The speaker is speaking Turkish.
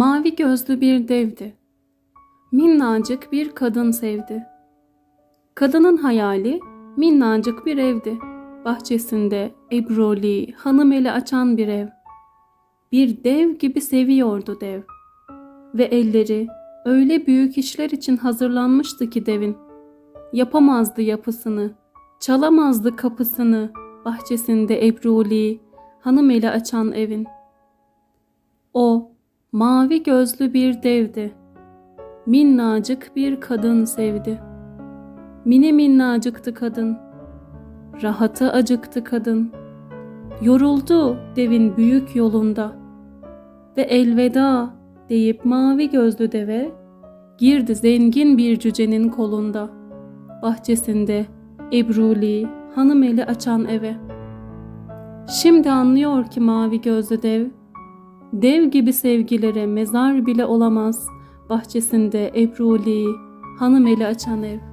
Mavi gözlü bir devdi. Minnacık bir kadın sevdi. Kadının hayali minnacık bir evdi. Bahçesinde ebroli, hanım eli açan bir ev. Bir dev gibi seviyordu dev. Ve elleri öyle büyük işler için hazırlanmıştı ki devin. Yapamazdı yapısını, çalamazdı kapısını bahçesinde ebruli, hanım eli açan evin. O mavi gözlü bir devdi. Minnacık bir kadın sevdi. Mini minnacıktı kadın. Rahatı acıktı kadın. Yoruldu devin büyük yolunda. Ve elveda deyip mavi gözlü deve girdi zengin bir cücenin kolunda. Bahçesinde ebruli, hanım eli açan eve. Şimdi anlıyor ki mavi gözlü dev, dev gibi sevgilere mezar bile olamaz bahçesinde ebruli, hanım eli açan ev.